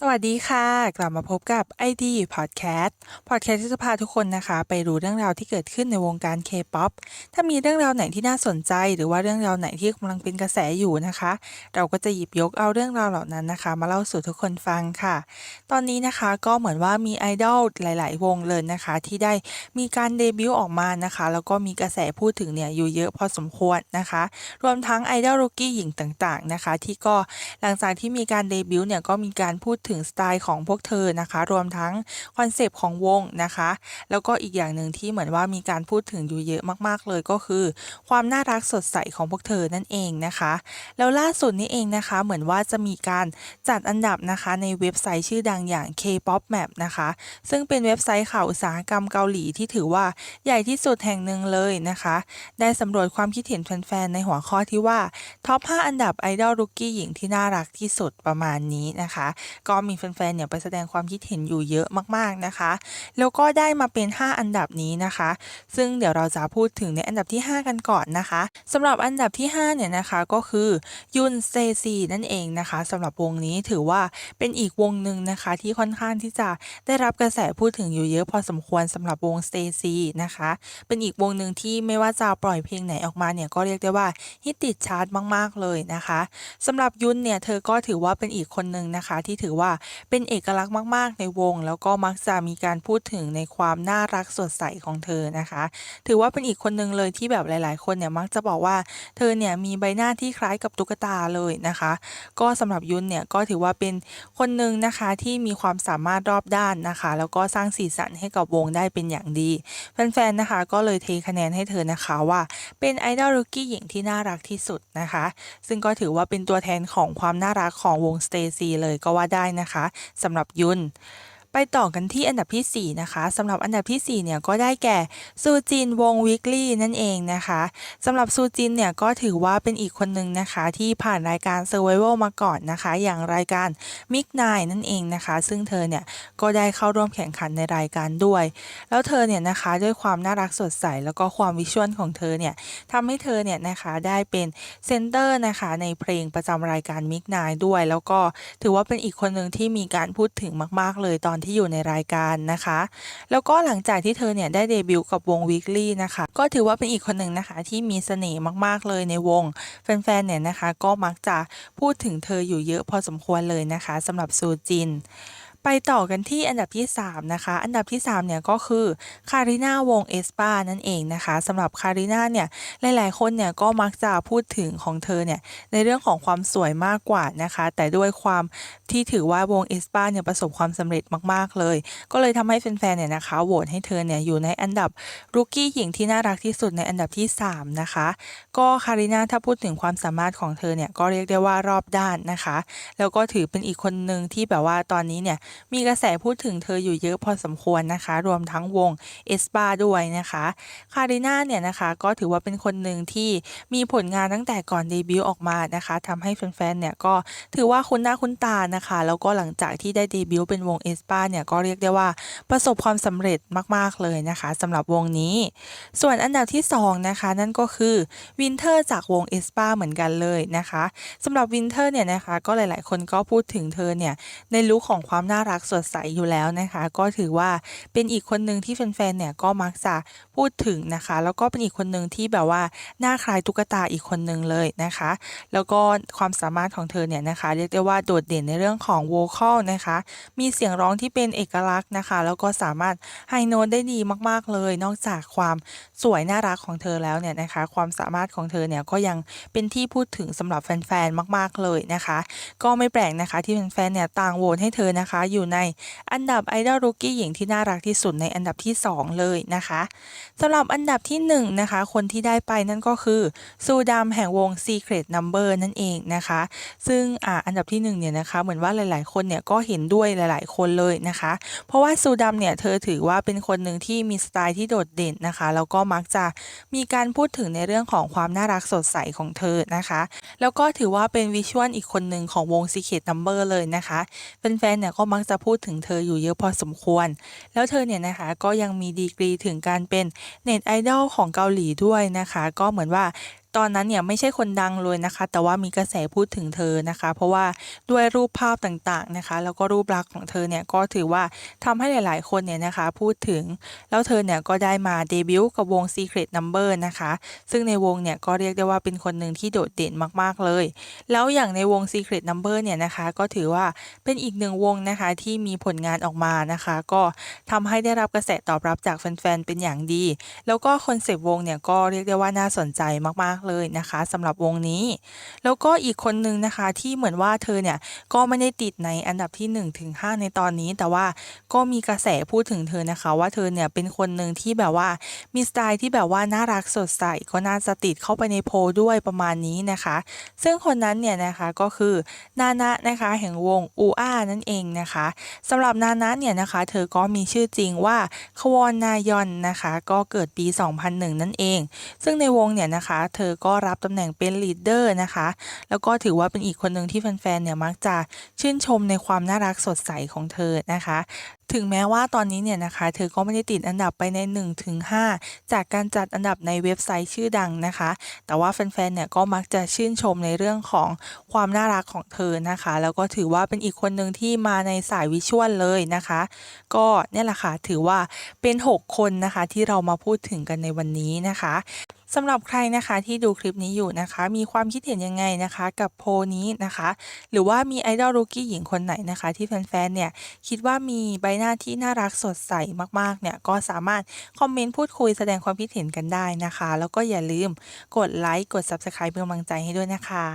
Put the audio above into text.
สวัสดีค่ะ กลับมาพบกับ ID Podcast Podcast ที่จะพาทุกคนนะคะ ไปรู้เรื่องราวที่เกิดขึ้นในวงการ K-POP ถ้ามีเรื่องราวไหนที่น่าสนใจ หรือว่าเรื่องราวไหนที่กำลังเป็นกระแสอยู่นะคะ เราก็จะหยิบยกเอาเรื่องราวเหล่านั้นนะคะ มาเล่าสู่ทุกคนฟังค่ะ ตอนนี้นะคะก็เหมือนว่ามีไอดอลหลาย ๆ วงเลยนะคะ ที่ได้มีการเดบิวต์ออกมานะคะ แล้วก็มีกระแสพูดถึงเนี่ยอยู่เยอะพอสมควรนะคะ รวมทั้งไอดอลรูกี้หญิงต่าง ๆ นะคะ ที่ก็หลังจากที่มีการเดบิวต์เนี่ยก็มีการพูดถึงสไตล์ของพวกเธอนะคะ รวมทั้งคอนเซปต์ของวงนะคะ แล้วก็อีกอย่างหนึ่งที่เหมือนว่ามีการพูดถึงอยู่เยอะมากๆเลยก็คือ ความน่ารักสดใสของพวกเธอนั่นเองนะคะ แล้วล่าสุดนี้เองนะคะ เหมือนว่าจะมีการจัดอันดับนะคะในเว็บไซต์ชื่อดังอย่าง K-pop Map นะคะ ซึ่งเป็นเว็บไซต์ข่าวอุตสาหกรรมเกาหลีที่ถือว่าใหญ่ที่สุดแห่งหนึ่งเลยนะคะ ได้สำรวจความคิดเห็นแฟนๆในหัวข้อที่ว่าท็อป5อันดับไอดอลรุกกี้หญิงที่น่ารักที่สุดประมาณนี้นะคะก็มีแฟนๆเนี่ยไปแสดงความคิดเห็นอยู่เยอะมากๆนะคะ แล้วก็ได้มาเป็น 5 อันดับนี้นะคะ ซึ่งเดี๋ยวเราจะพูดถึงในอันดับที่ 5 กันก่อนนะคะสำหรับอันดับที่ 5 เนี่ยนะคะก็คือยุนเซซีนั่นเองนะคะสำหรับวงนี้ถือว่าเป็นอีกวงหนึ่งนะคะ ที่ค่อนข้างที่จะได้รับกระแสพูดถึงอยู่เยอะพอสมควรสำหรับวง Stacy นะคะ เป็นอีกวงหนึ่งที่ไม่ว่าจะปล่อยเพลงไหนออกมาเนี่ยก็เรียกได้ว่าฮิตติดชาร์ตมาก ๆ เลยนะคะสำหรับยุนเนี่ยเธอก็ถือว่าเป็นอีกคนหนึ่งนะคะ ที่ถือว่าเป็นเอกลักษณ์มาก ๆ ในวง แล้วก็มักจะมีการพูดถึงในความน่ารักสดใสของเธอนะคะ ถือว่าเป็นอีกคนหนึ่งเลยที่แบบหลาย ๆ คนเนี่ยมักจะบอกว่าเธอเนี่ยมีใบหน้าที่คล้ายกับตุ๊กตาเลยนะคะ ก็สำหรับยุนเนี่ยก็ถือว่าเป็นคนหนึ่งนะคะที่มีความสามารถรอบด้านนะคะ แล้วก็สร้างสีสันให้กับวงได้เป็นอย่างดีแฟน ๆ นะคะ ก็เลยเทคะแนนให้เธอนะคะว่าเป็นไอดอลรูกี้หญิงที่น่ารักที่สุดนะคะ ซึ่งก็ถือว่าเป็นตัวแทนของความน่ารักของวงสเตซีเลยก็ว่าได้นะคะสำหรับยุน ไปต่อกันที่อันดับที่ 4 นะคะสำหรับอันดับที่ 4 เนี่ยก็ได้แก่ซูจินวงวิกลี่นั่นเองนะคะสำหรับซูจินเนี่ยก็ถือว่าเป็นอีกคนหนึ่งนะคะที่ผ่านรายการ Survival มาก่อนนะคะ อย่างรายการมิกไนนั่นเองนะคะ ซึ่งเธอเนี่ยก็ได้เข้าร่วมแข่งขันในรายการด้วย แล้วเธอเนี่ยนะคะด้วยความน่ารักสดใสแล้วก็ความวิชวลของเธอเนี่ยทำให้เธอเนี่ยนะคะได้เป็นเซนเตอร์นะคะในเพลงประจำรายการมิกไนด้วย แล้วก็ถือว่าเป็นอีกคนหนึ่งที่มีการพูดถึงมาก ๆ เลยตอนที่อยู่ในรายการนะคะ แล้วก็หลังจากที่เธอเนี่ยได้เดบิวต์กับวง Weekly นะคะ ก็ถือว่าเป็นอีกคนหนึ่งนะคะ ที่มีเสน่ห์มากๆเลยในวง แฟนๆเนี่ยนะคะ ก็มักจะพูดถึงเธออยู่เยอะพอสมควรเลยนะคะสำหรับซูจิน ไปต่อกันที่อันดับที่ 3 นะคะ อันดับที่ 3 เนี่ยก็คือคาริน่าวงเอสปานั่นเองนะคะสำหรับคาริน่าเนี่ยหลาย ๆ คนเนี่ยก็มักจะพูดถึงของเธอเนี่ยในเรื่องของความสวยมากกว่านะคะ แต่ด้วยความที่ถือว่าวงเอสปาเนี่ยประสบความสำเร็จมาก ๆ เลย ก็เลยทำให้แฟน ๆ เนี่ยนะคะโหวตให้เธอเนี่ยอยู่ในอันดับรุกกี้หญิงที่น่ารักที่สุดในอันดับที่ 3 นะคะ ก็คาริน่าถ้าพูดถึงความสามารถของเธอเนี่ยก็เรียกได้ว่ารอบด้านนะคะ แล้วก็ถือเป็นอีกคนหนึ่งที่แบบว่าตอนนี้เนี่ยมีกระแสพูดถึงเธออยู่เยอะพอสมควรนะคะ รวมทั้งวงเอสปาด้วยนะคะคาริน่าเนี่ยนะคะก็ถือว่าเป็นคนหนึ่งที่มีผลงานตั้งแต่ก่อนเดบิวต์ออกมานะคะทำให้แฟนๆเนี่ยก็ถือว่าคุ้นหน้าคุ้นตานะคะ แล้วก็หลังจากที่ได้เดบิวต์เป็นวงเอสปาเนี่ยก็เรียกได้ว่าประสบความสำเร็จมากๆเลยนะคะสำหรับวงนี้ ส่วนอันดับที่2นะคะนั่นก็คือวินเทอร์จากวงเอสปาเหมือนกันเลยนะคะสำหรับวินเทอร์เนี่ยนะคะก็หลายๆ คนก็พูดถึงเธอเนี่ยในลุคของความน่ารักสดใสอยู่แล้วนะคะ ก็ถือว่าเป็นอีกคนหนึ่งที่แฟนๆเนี่ยก็มักจะพูดถึงนะคะ แล้วก็เป็นอีกคนหนึ่งที่แบบว่าหน้าคล้ายตุ๊กตาอีกคนหนึ่งเลยนะคะ แล้วก็ความสามารถของเธอเนี่ยนะคะ เรียกได้ว่าโดดเด่นในเรื่องของโวคอลนะคะ มีเสียงร้องที่เป็นเอกลักษณ์นะคะ แล้วก็สามารถไฮโน้ตได้ดีมากๆเลย นอกจากความสวยน่ารักของเธอแล้วเนี่ยนะคะ ความสามารถของเธอเนี่ยก็ยังเป็นที่พูดถึงสำหรับแฟนๆมาก ๆเลยนะคะ ก็ไม่แปลกนะคะที่แฟนๆเนี่ยต่างโหวตให้เธอนะคะอยู่ในอันดับไอดอลรูกี้หญิงที่น่ารักที่สุดในอันดับที่ 2 เลยนะคะสำหรับอันดับที่1นนะคะคนที่ได้ไปนั่นก็คือซูดามแห่งวง Secret Number นั่นเองนะคะ ซึ่งออันดับที่1เนี่ยนะคะเหมือนว่าหลาย ๆ คนเนี่ยก็เห็นด้วยหลาย ๆ คนเลยนะคะ เพราะว่าซูดามเนี่ยเธอถือว่าเป็นคนหนึ่งที่มีสไตล์ที่โดดเด่นนะคะแล้วก็มักจะมีการพูดถึงในเรื่องของความน่ารักสดใสของเธอนะคะ แล้วก็ถือว่าเป็นวิชวลอีกคนหนึ่งของวง Secret Number เลยนะคะแฟนๆเนี่ยก็มักักจะพูดถึงเธออยู่เยอะพอสมควร แล้วเธอเนี่ยนะคะก็ยังมีดีกรีถึงการเป็นเน็ตไอดอลของเกาหลีด้วยนะคะ ก็เหมือนว่า ตอนนั้นเนี่ยไม่ใช่คนดังเลยนะคะ แต่ว่ามีกระแสพูดถึงเธอนะคะ เพราะว่าด้วยรูปภาพต่างๆนะคะ แล้วก็รูปลักษณ์ของเธอเนี่ยก็ถือว่าทำให้หลาย ๆ คนเนี่ยนะคะพูดถึง แล้วเธอเนี่ยก็ได้มาเดบิวต์กับวง Secret Number นะคะ ซึ่งในวงเนี่ยก็เรียกได้ว่าเป็นคนหนึ่งที่โดดเด่นมากๆเลย แล้วอย่างในวง Secret Number เนี่ยนะคะก็ถือว่าเป็นอีกหนึ่งวงนะคะที่มีผลงานออกมานะคะ ก็ทำให้ได้รับกระแสตอบรับจากแฟน ๆ เป็นอย่างดี แล้วก็คอนเซปต์วงเนี่ยก็เรียกได้ว่าน่าสนใจมากๆเลยนะคะสำหรับวงนี้ แล้วก็อีกคนนึงนะคะที่เหมือนว่าเธอเนี่ยก็ไม่ได้ติดในอันดับที่1ถึง5ในตอนนี้ แต่ว่าก็มีกระแสพูดถึงเธอนะคะ ว่าเธอเนี่ยเป็นคนหนึ่งที่แบบว่ามีสไตล์ที่แบบว่าน่ารักสดใสก็น่าจะติดเข้าไปในโพลด้วยประมาณนี้นะคะ ซึ่งคนนั้นเนี่ยนะคะก็คือนานะนะคะแห่งวงอูอานั่นเองนะคะสำหรับนานะเนี่ยนะคะเธอก็มีชื่อจริงว่าควอนนายอนนะคะ ก็เกิดปี 2001 นั่นเอง ซึ่งในวงเนี่ยนะคะ เธอก็รับตำแหน่งเป็นลีดเดอร์นะคะ แล้วก็ถือว่าเป็นอีกคนหนึ่งที่แฟนๆเนี่ยมักจะชื่นชมในความน่ารักสดใสของเธอนะคะ ถึงแม้ว่าตอนนี้เนี่ยนะคะ เธอก็ไม่ได้ติดอันดับไปใน 1-5 จากการจัดอันดับในเว็บไซต์ชื่อดังนะคะ แต่ว่าแฟนๆเนี่ยก็มักจะชื่นชมในเรื่องของความน่ารักของเธอนะคะ แล้วก็ถือว่าเป็นอีกคนหนึ่งที่มาในสายวิชวลเลยนะคะ ก็เนี่ยแหละค่ะถือว่าเป็น 6 คนนะคะที่เรามาพูดถึงกันในวันนี้นะคะ สำหรับใครนะคะที่ดูคลิปนี้อยู่นะคะ มีความคิดเห็นยังไงนะคะ กับโพนี้นะคะ หรือว่ามีไอดอลรูกี้หญิงคนไหนนะคะ ที่แฟนๆเนี่ยคิดว่ามีใบหน้าที่น่ารักสดใสมากๆเนี่ยก็สามารถคอมเมนต์พูดคุยแสดงความคิดเห็นกันได้นะคะ แล้วก็อย่าลืมกดไลค์กด Subscribe เป็นกำลังใจให้ด้วยนะคะ